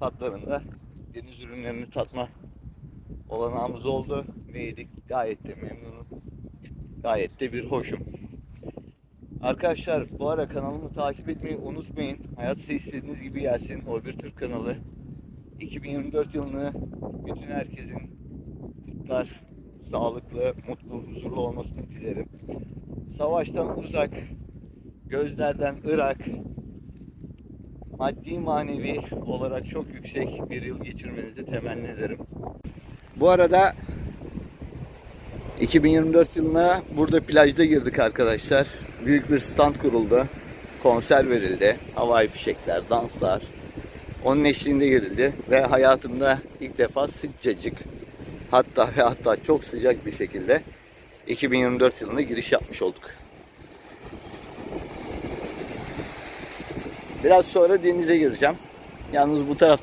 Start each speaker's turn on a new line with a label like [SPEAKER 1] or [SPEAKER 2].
[SPEAKER 1] tatlarında deniz ürünlerini tatma olanağımız oldu ve yedik. Gayet de memnunum. Gayet de bir hoşum. Arkadaşlar bu ara kanalımı takip etmeyi unutmayın. Hayat size istediğiniz gibi gelsin. O bir Türk kanalı. 2024 yılını bütün herkesin kutlar, sağlıklı, mutlu, huzurlu olmasını dilerim. Savaştan uzak, gözlerden ırak, maddi manevi olarak çok yüksek bir yıl geçirmenizi temenni ederim. Bu arada 2024 yılına burada plajda girdik arkadaşlar. Büyük bir stand kuruldu. Konser verildi. Havai fişekler, danslar. Onun eşliğinde girildi ve hayatımda ilk defa sıcacık hatta hatta çok sıcak bir şekilde 2024 yılına giriş yapmış olduk. Biraz sonra denize gireceğim. Yalnız bu tarafta